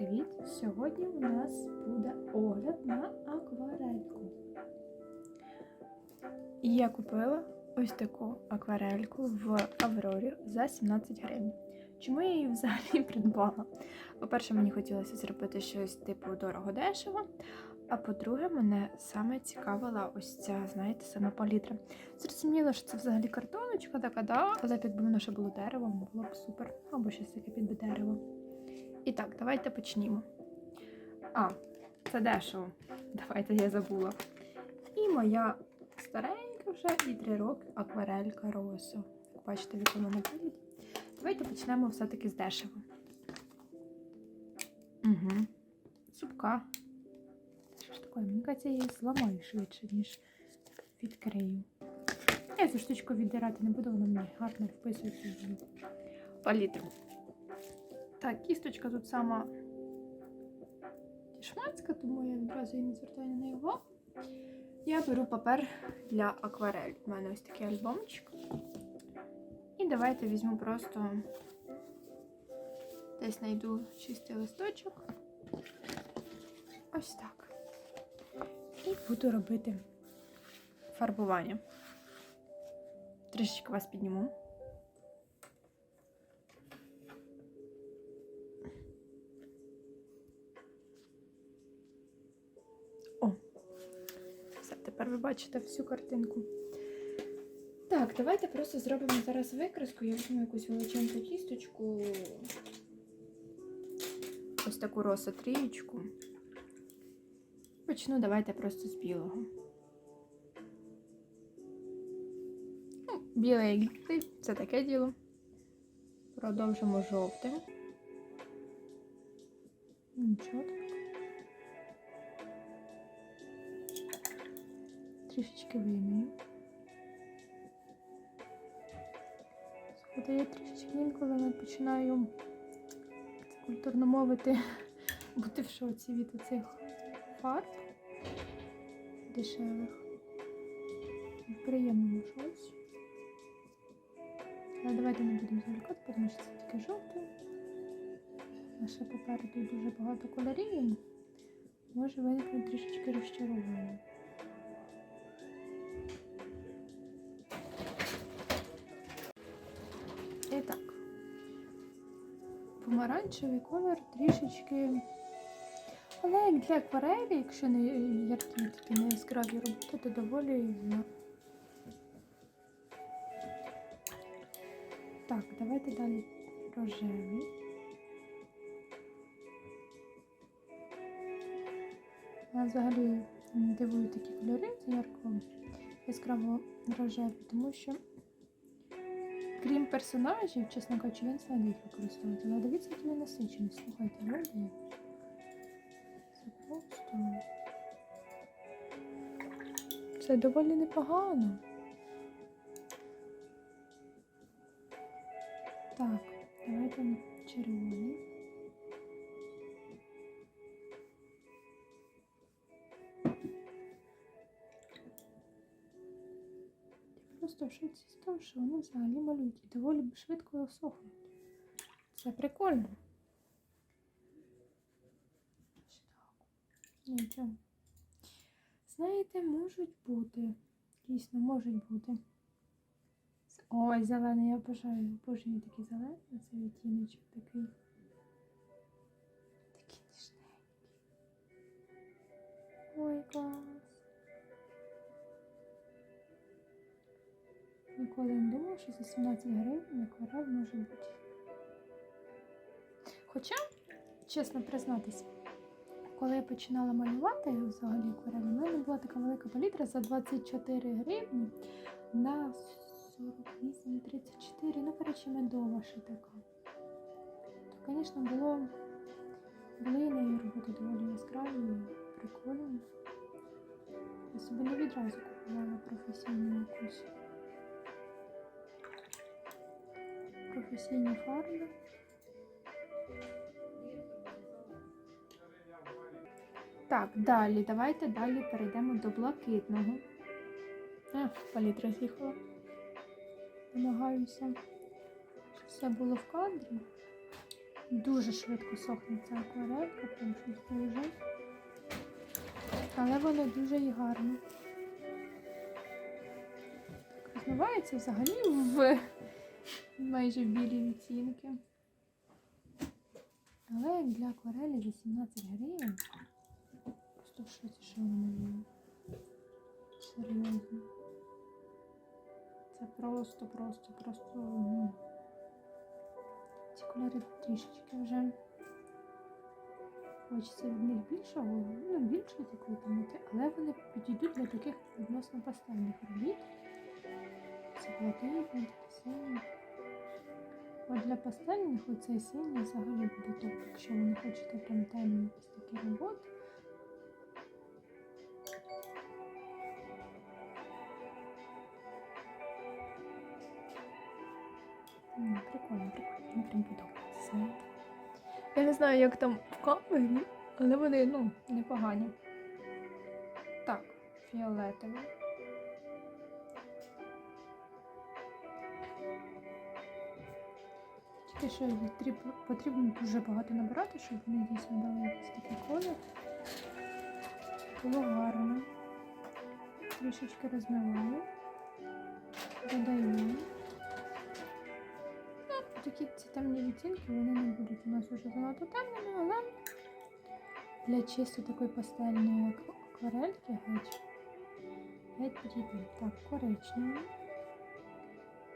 привіт! Сьогодні у нас буде огляд на акварельку. Я купила ось таку акварельку в Аврорі за 17 гривень. Чому я її взагалі придбала? По-перше, мені хотілося зробити щось типу дорого-дешево. А по-друге, мене саме цікавила ось ця, знаєте, сама палітра. Зрозуміло, що це взагалі картоночка така, да? але якби воно ще було деревом, було б супер. Або щось таке під дерево. І так, давайте почнімо. А, це дешево. Давайте я забула. І моя старенька вже і 3 роки акварелька Росо. Як бачите, в якому вигляді. Давайте почнемо все-таки з дешево. Угу. Цупка. Що ж таке? Мені кажеться, я її зламаю швидше, ніж відкрию. Я цю штучку віддирати не буду, вона мені гарно вписується в палітру. Так, кісточка тут сама шматська, тому я відразу і не звертаю на увагу. Я беру папер для акварель. У мене ось такий альбомчик. І давайте візьму просто десь знайду чистий листочок. Ось так. І буду робити фарбування. Трішечки вас підніму. Бачите всю картинку. Так, давайте просто зробимо зараз викраску. Я візьму якусь величеньку кісточку. Ось таку росу трієчку. Почну давайте просто з білого. Ну, білий білий, це таке діло. Продовжимо жовтим. Нічого Трішечки вимію. Слухайте, я трішечки інколи починаю культурно мовити, бути в шоці від оцих фарб дешевих. В приємному. Але давайте не будемо зволікати, тому що це тільки жовте. А ще попереду дуже багато кольорів. Може виникнути трішечки розчарування. Помаранчевий колір трішечки. Але як для акварелі, якщо не яркі такі не яскраві роботи, то доволі ярко. Так, давайте далі рожевий. Я взагалі м, дивую такі кольори, це ярко яскраво рожевий, тому що, крім персонажів, чесно кажучи, я не їх використовувати. Але дивіться, який він насичений. Слухайте, люди. Це просто. Це доволі непогано. Так, давайте червоний. Я просто в шоці з того, що вони взагалі малюють і доволі швидко сохнуть. Це прикольно. Нічого. Знаєте, можуть бути. Дійсно, можуть бути. Ой, зелений, я обожаю. Обожнюю такий зелений, це відтіночок такий. Такий ніжненький. Ой, клас. Ніколи не думала, що за 17 гривень акварель може бути. Хоча, чесно признатись, коли я починала малювати взагалі акварель, у мене була така велика палітра за 24 гривні на 48, 34, ну, коротше, медова ще така. То, звісно, було були і неї роботи доволі яскраві, прикольні. Я собі не відразу купувала професійну якусь. Професійні фарби. Так, далі, давайте далі перейдемо до блакитного. А, палітра з'їхала. Намагаюся, щоб все було в кадрі. Дуже швидко сохне ця акварелька, прям щось дуже. Але вона дуже і гарна. Так, Розмивається взагалі в майже білі відтінки. Але для акварелі за 17 гривень. Просто в шоці, що вона малює. Серйозно. Це просто, просто, просто. Ну. Ці кольори трішечки вже. Хочеться від них більшого, ну, більшої такої темноти, але вони підійдуть для таких відносно пастельних робіт. Це блакитний, синій. От для пастельних оцей синій взагалі буде топ, якщо ви не хочете прям темні якісь такі роботи. Прикольно, прикольно, мені прям подобається. Я не знаю, як там в камері, але вони, ну, непогані. Так, фіолетовий. Тільки що потрібно дуже багато набирати, щоб вони дійсно дали якийсь такий колір. Було гарно. Трішечки розмиваю. Додаю. Ну, такі ці темні відтінки, вони не будуть у нас вже занадто темними, але для чисто такої пастельної акварельки геть. Геть підійде. Так, коричневий.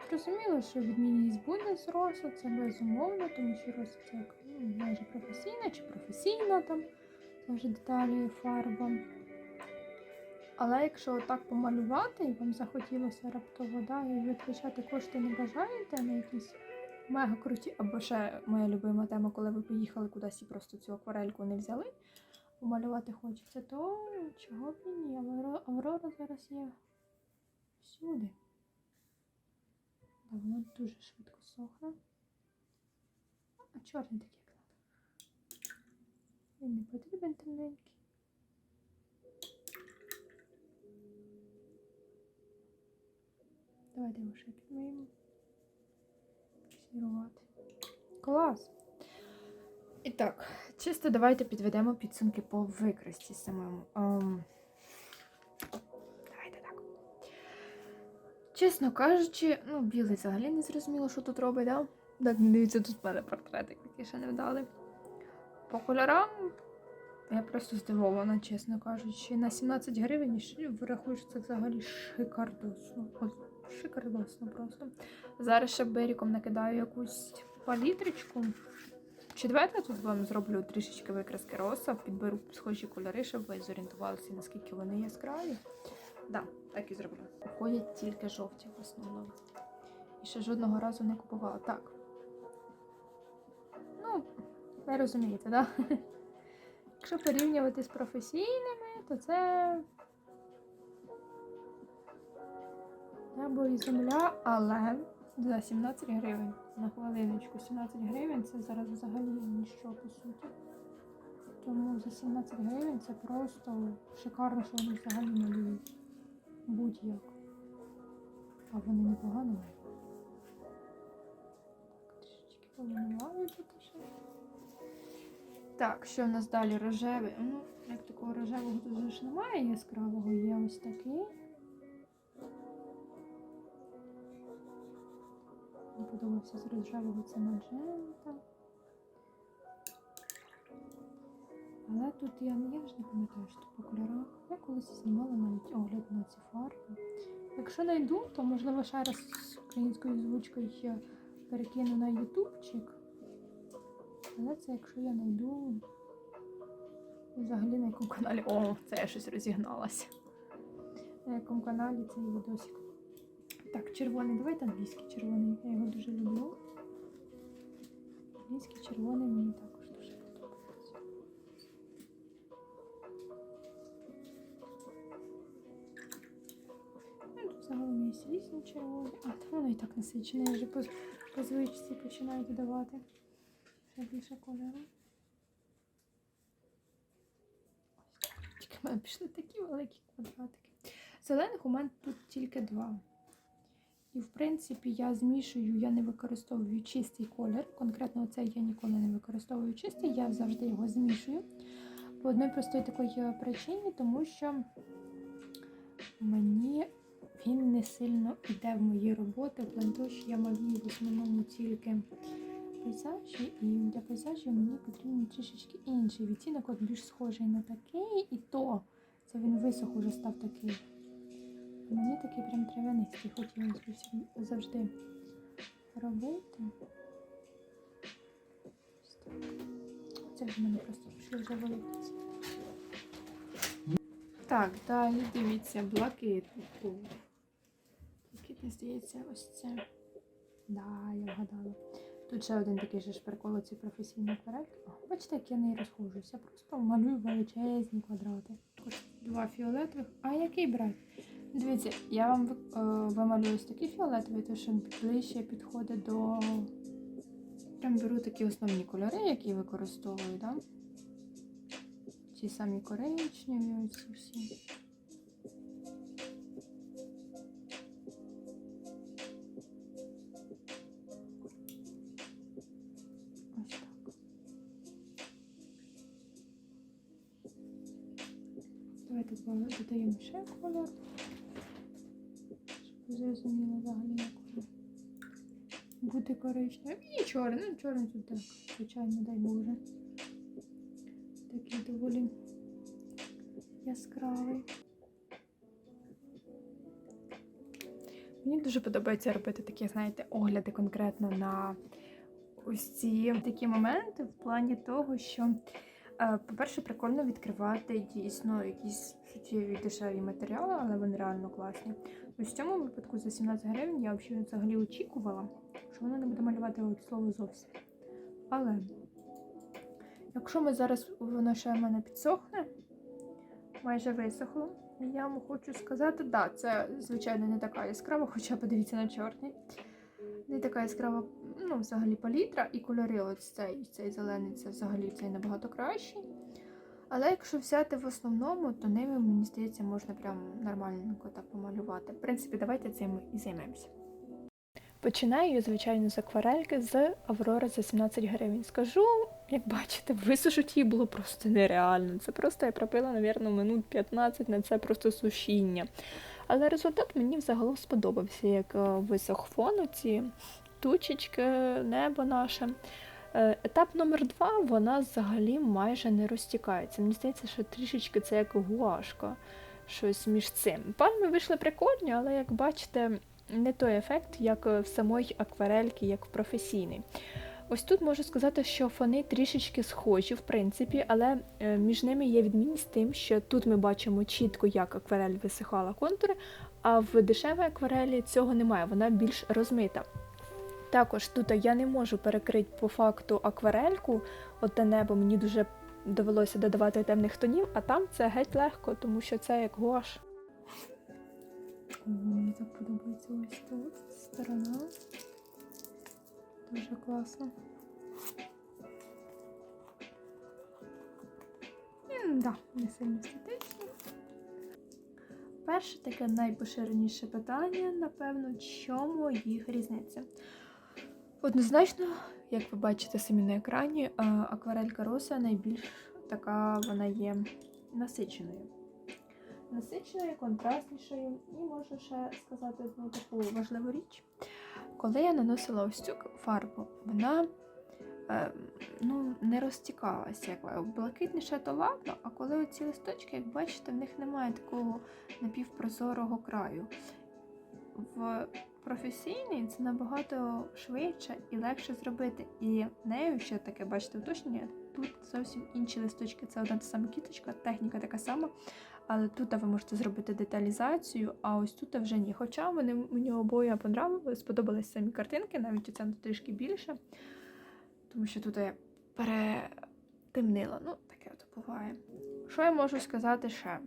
Зрозуміло, що відмінність буде з росу, це безумовно, тому що роса це як ну, майже професійна чи професійна там, вже деталі фарба. Але якщо так помалювати і вам захотілося раптово, да, і витрачати кошти не бажаєте на якісь мега круті, або ще моя любима тема, коли ви поїхали кудись і просто цю акварельку не взяли, помалювати хочеться, то чого б і ні. Аврора зараз є всюди. Да, воно дуже швидко сохне. А чорний такий як надо. Він не потрібен темненький. Давайте його ще підмиємо. Сірувати. Клас! І так, чисто давайте підведемо підсумки по викрасті самому. Чесно кажучи, ну, білий взагалі не зрозуміло, що тут робить, да? Так, дивіться, тут в мене портретик, який ще не вдали. По кольорам я просто здивована, чесно кажучи. На 17 гривень врахую, що це взагалі шикардосно. От, шикардосно просто. Зараз ще беріком накидаю якусь палітричку. Чи тут вам зроблю трішечки викраски роса, підберу схожі кольори, щоб ви зорієнтувалися, наскільки вони яскраві. Да, так і зроблю. Ходять тільки жовті в основному. І ще жодного разу не купувала. Так. Ну, ви розумієте? Да? Якщо порівнювати з професійними, то це небо і земля, але за 17 гривень. На хвилиночку. 17 гривень це зараз взагалі ніщо по суті. Тому за 17 гривень це просто шикарно, що вони взагалі малюють. Будь-як. А вони непогано. Так, трішечки помалюваю тут ще. Так, що в нас далі рожевий? Ну, як такого рожевого тут ж немає яскравого, є ось такий. Мені подобався з рожевого це маджента. Але тут я, я ж не пам'ятаю, що по кольорах. Я колись знімала навіть огляд на ці фарби. Якщо знайду, то можливо ще раз з українською звучкою ще перекину на ютубчик. Але це якщо я знайду взагалі на якому каналі. О, це я щось розігналася. На якому каналі цей відосик. Так, червоний. Давайте англійський червоний. Я його дуже люблю. Англійський червоний мені також Ну, тут загалом є червоні. А, там воно і так насичене. Я вже по, по звичці починаю додавати. Ще більше кольору. Тільки в мене пішли такі великі квадратики. Зелених у мене тут тільки два. І, в принципі, я змішую, я не використовую чистий колір. Конкретно цей я ніколи не використовую чистий, я завжди його змішую. По одній простої такої причині, тому що мені він не сильно йде в мої роботи, в що я малюю в основному тільки пейзажі, і для пейзажів мені потрібен трішечки інший відтінок, от більш схожий на такий, і то це він висох уже став такий. Мені такий прям травянистий б всі- завжди робити. Це в мене просто вже вилитися. Так, далі дивіться, блакитний. Блакитний, здається, ось це. Да, я вгадала. Тут ще один такий же шпаркол, ці професійні. О, бачите, як я не розхожуся. Просто малюю величезні квадрати. Два фіолетових. А який брати? Дивіться, я вам е, вималюю ось такий фіолетовий, тому що ближче підходить до. Прям беру такі основні кольори, які використовую, да? Ті самі коричневі, оці всі. Давайте додаємо ще колір. Щоб ви зрозуміли взагалі, як воно буде коричневим. І чорний. Ну, чорний тут так, звичайно, дай Боже. Такий доволі яскравий. Мені дуже подобається робити такі, знаєте, огляди конкретно на ось ці такі моменти в плані того, що, по-перше, прикольно відкривати дійсно якісь суттєві дешеві матеріали, але вони реально класні. Ось в цьому випадку за 17 гривень я взагалі очікувала, що воно не буде малювати от слово зовсім. Але якщо ми зараз воно ще в мене підсохне, майже висохло. Я вам хочу сказати, да, це, звичайно, не така яскрава, хоча подивіться на чорний. Не така яскрава, ну, взагалі палітра, і кольори, ось цей, цей зелений, це взагалі цей набагато кращий. Але якщо взяти в основному, то ними, мені здається, можна прям нормальненько так помалювати. В принципі, давайте цим і займемося. Починаю звичайно, з акварельки з Аврори за 17 гривень. Скажу, як бачите, висушити її було просто нереально. Це просто я пропила, мабуть, минут 15 на це просто сушіння. Але результат мені взагалом сподобався, як е, висох фон, ці тучечки, небо наше. Е, Етап номер два, вона взагалі майже не розтікається. Мені здається, що трішечки це як гуашка, щось між цим. Пальми вийшли прикольні, але як бачите, не той ефект, як в самої акварельки, як в професійній. Ось тут можу сказати, що фони трішечки схожі, в принципі, але е, між ними є відмінність тим, що тут ми бачимо чітко, як акварель висихала контури, а в дешевій акварелі цього немає, вона більш розмита. Також тут я не можу перекрити по факту акварельку, от те небо мені дуже довелося додавати темних тонів, а там це геть легко, тому що це як гуаш. Мені так подобається ось тут сторона. Дуже класно. М, Да, не сильно естетично. Перше таке найпоширеніше питання, напевно, чому їх різниця? Однозначно, як ви бачите самі на екрані, акварелька роса найбільш така вона є насиченою. Насиченою, контрастнішою. І можу ще сказати одну таку важливу річ. Коли я наносила ось цю фарбу, вона е, ну, не розтікалася. Як блакитніше, то ладно, а коли оці листочки, як бачите, в них немає такого напівпрозорого краю. В професійній це набагато швидше і легше зробити. І нею ще таке, бачите, уточнення. Тут зовсім інші листочки. Це одна та сама кіточка, техніка така сама. Але тут ви можете зробити деталізацію, а ось тут вже ні. Хоча вони мені обоє понравились, сподобались самі картинки, навіть оця трішки більше. Тому що тут я перетемнила. Ну, таке от буває. Що я можу сказати ще?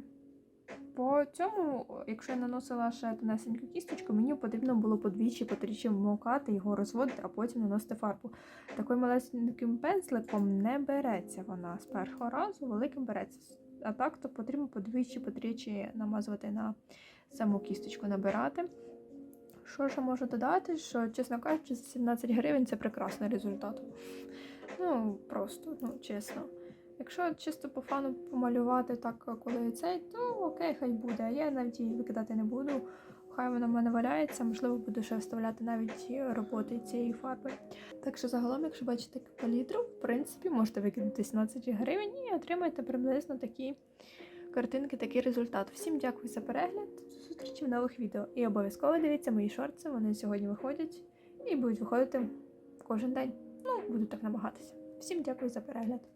По цьому, якщо я наносила ще тонесеньку кісточку, мені потрібно було подвічі, потричі вмокати, його розводити, а потім наносити фарбу. Таким малесеньким пензликом не береться вона з першого разу, великим береться. А так, то потрібно подвічі, потричі намазувати на саму кісточку, набирати, Що я можу додати, що, чесно кажучи, за 17 гривень це прекрасний результат. Ну, просто, ну, чесно. Якщо чисто по фану помалювати так, коли цей, то окей, хай буде. Я навіть її викидати не буду. Хай вона в мене валяється, можливо, буду ще вставляти навіть роботи цієї фарби. Так що загалом, якщо бачите палітру, в принципі, можете викинути 17 гривень і отримаєте приблизно такі картинки, такий результат. Всім дякую за перегляд. До зустрічі в нових відео. І обов'язково дивіться мої шорти, вони сьогодні виходять і будуть виходити кожен день. Ну, буду так намагатися. Всім дякую за перегляд.